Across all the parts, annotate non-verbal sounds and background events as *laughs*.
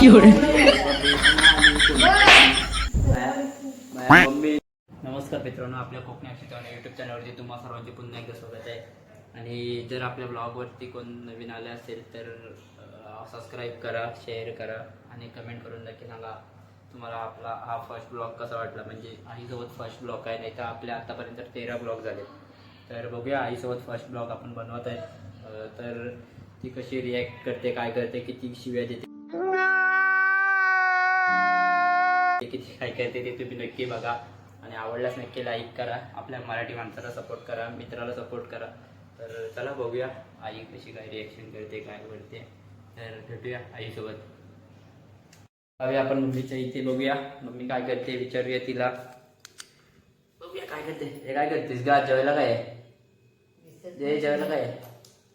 नमस्कार मित्रांनो आपल्या कोकणी अक्षिताने युट्यूब चॅनलवरती तुम्हा सर्वांचे पुन्हा एकदा स्वागत आहे. आणि जर आपल्या ब्लॉगवरती कोण नवीन आले असेल तर सबस्क्राईब करा शेअर करा आणि कमेंट करून नक्की सांगा तुम्हाला आपला हा फर्स्ट ब्लॉग कसा वाटला. म्हणजे आईसोबत फर्स्ट ब्लॉग आहे नाही तर आपल्या आतापर्यंत तेरा ब्लॉग झाले. तर बघूया आईसोबत फर्स्ट ब्लॉग आपण बनवत आहे. तर ती कशी रिॲक्ट करते काय करते किती शिव्या देते. किती काय करते ते तुम्ही नक्की बघा. आणि आवडल्यास नक्की लाईक करा. आपल्या मराठी माणसाला सपोर्ट करा मित्राला सपोर्ट करा. तर चला बघूया. आई कशी काय रिॲक्शन करते काय करते तर भेटूया आईसोबत. आपण मम्मीच्या इथे बघूया. मम्मी काय करते विचारूया तिला. बघूया काय करते. हे काय करतेस गा? जेवायला काय जेवायला काय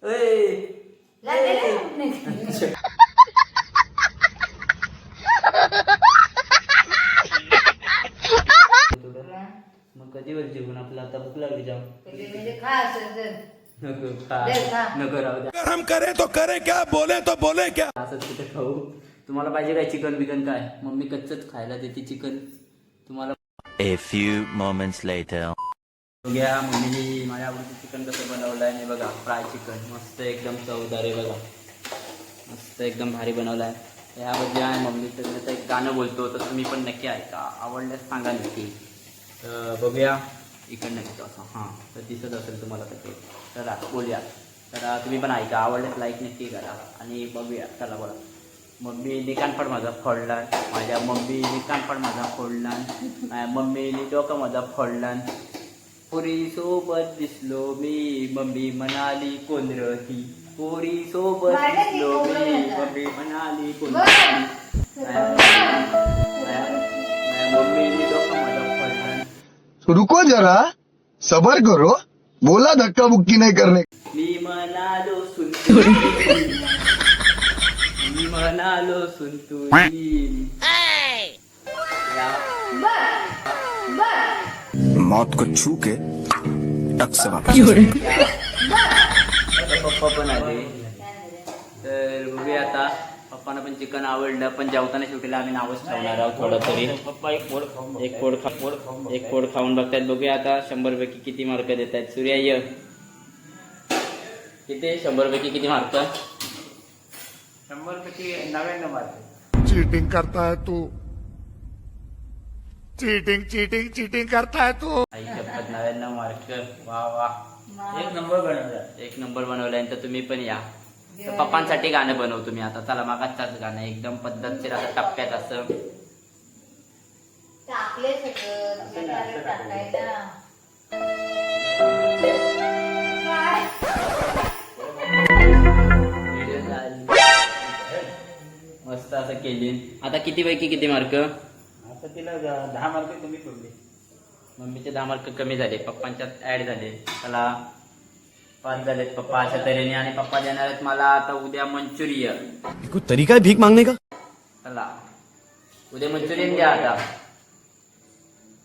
*laughs* वर जेवण आपलं आता भूक लागली जाम खा. खा. नको राहू द्या. अगर हम करें तो करें क्या बोले तो बोले क्या? असंच कुठे खाऊ. तुम्हाला पाहिजे काय चिकन बिकन काय? मम्मी कच्चच खायला देते चिकन. तुम्हाला A few moments later. बघूया मम्मीने माझ्या आवडीचं चिकन कसं बनवलं आहे बघा फ्राय चिकन. मस्त एकदम चवदार आहे बघा. मस्त एकदम भारी बनवलं आहे याबद्दल आहे मम्मी तर एक गाणं बोलतो तर तुम्ही पण नक्की ऐका. आवडल्यास सांगा नक्की. बघूया. इकडनं येतो असं. हां तर दिसत असेल तुम्हाला तर ते. चला बोलूया. तर तुम्ही पण ऐका. आवडल्यास लाईक नक्की करा. आणि बघूया. चला बोला. मम्मी निकांपड माझा फोडला माझ्या मम्मी निकांपड माझा फोडला माझ्या मम्मीने डोकं माझा फोडला पोरी सोबत दिसलो मी. मम्मी म्हणाली कोण रही पोरी सोबत दिसलो मी. मम्मी म्हणाली. रही माझ्या- मम्मीने डोकं माझा फोडला रुको जरा सबर करो बोला धक्का बुक्की नहीं करने मी म्हणालो सुनतुरी मी म्हणालो सुनतुरी मौत को छू के टक से वापस पप्पा पण आले तर बघूया आता पप्पांना पण चिकन आवडलं पण जेवताना शेवटीला आम्ही नावच ठेवणार आहोत थोडं तरी. पप्पा एक पोड खाऊन एक पोड खा पोड खाऊन एक पोड खाऊन बघतायत. बघूया आता शंभर पैकी किती मार्क देत आहेत सूर्या य. किती? शंभर पैकी किती मार्क? शंभर पैकी नव्याण्णव मार्क. चीटिंग करता है तू. चीटिंग चीटिंग चीटिंग करता है तू. आई शपथ नव्याण्णव मार्क. वा वा. एक नंबर बनवला. एक नंबर बनवलाय तर तुम्ही पण या. तर पप्पांसाठी गाणं बनवतो मी आता. चला मागाचाच गाणं एकदम पद्धतशीर असं टप्प्यात असं. टाकले सगळं. मस्त असं केली. आता किती पैकी किती मार्क आता तिला दहा मार्क कमी पडले मम्मीचे दहा मार्क कमी झाले. पप्पांच्यात ऍड झाले. चला. पाच झालेत पप्पा अशा तऱ्हेने. आणि पप्पा देणार आहेत मला आता उद्या मंचुरियन. कोई तरीका है भीख मांगने का? चला. उद्या मंचुरियन द्या आता.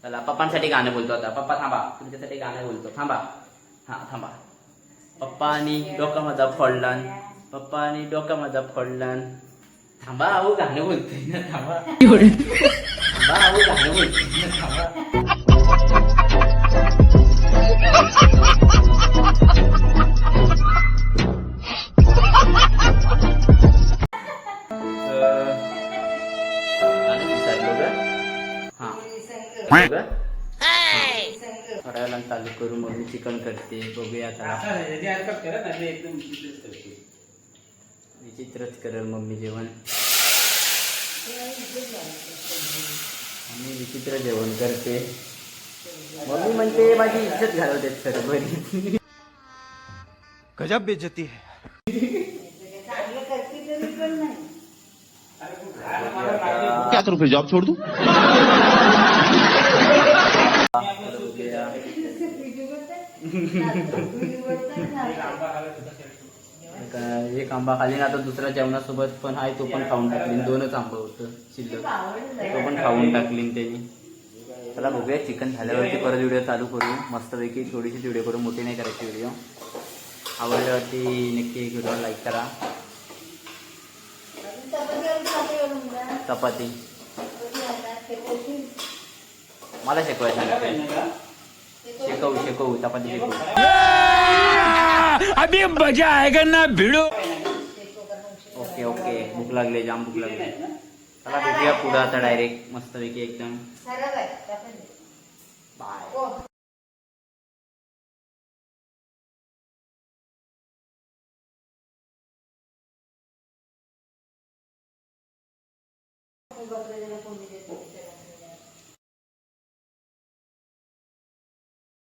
चला पप्पांसाठी गाणं बोलतो आता. पप्पा थांबा. तुमच्यासाठी गाणं बोलतो. थांबा. हा थांबा. पप्पानी डोका माझा फोडलान पप्पानी डोका माझा फोडलान थांबा अहो गाणं बोलतोय ना थांबा. थांबा अहो गाणं बोलतोय ना थांबा. करायला चालू करू मग मी चिकन करते. बघूया आता. आता याची हरकत करा ना ते एकदम विचित्रच करेल मम्मी जेवण. आम्ही विचित्र जेवण करते. मम्मी म्हणते माझी इज्जत घालवते सर बरी गजब बेइज्जती है। चांगलं करते तरी पण नाही. क्या करूं फिर जॉब छोड़ दूं बघूया. तुझी बोलतात तुझी बोलतात ना आता एक आंबा खाली ना आता दुसऱ्या जेवणासोबत पण आहे तो पण खाऊन टाकली. दोनच आंबा होतं शिल्लक. तो पण खाऊन टाकली त्यांनी. चला बघूया चिकन झाल्यावरती परत व्हिडिओ चालू करू. मस्तपैकी थोडीशी व्हिडिओ करू मोठी नाही करायची व्हिडिओ. आवडल्यावरती नक्की व्हिडिओ लाईक करा. चपाती. मला शिकवायचं काय नाही. नाही का? ते कोशिंबीर. शिकवू शिकवू चपाती अभी मजा आएगा ना भिड़ो। Okay okay. भूक लागली जाम भूक लागली? चला भेटूया पुढं आता डायरेक्ट मस्तपैकी एकदम. आहे. बाय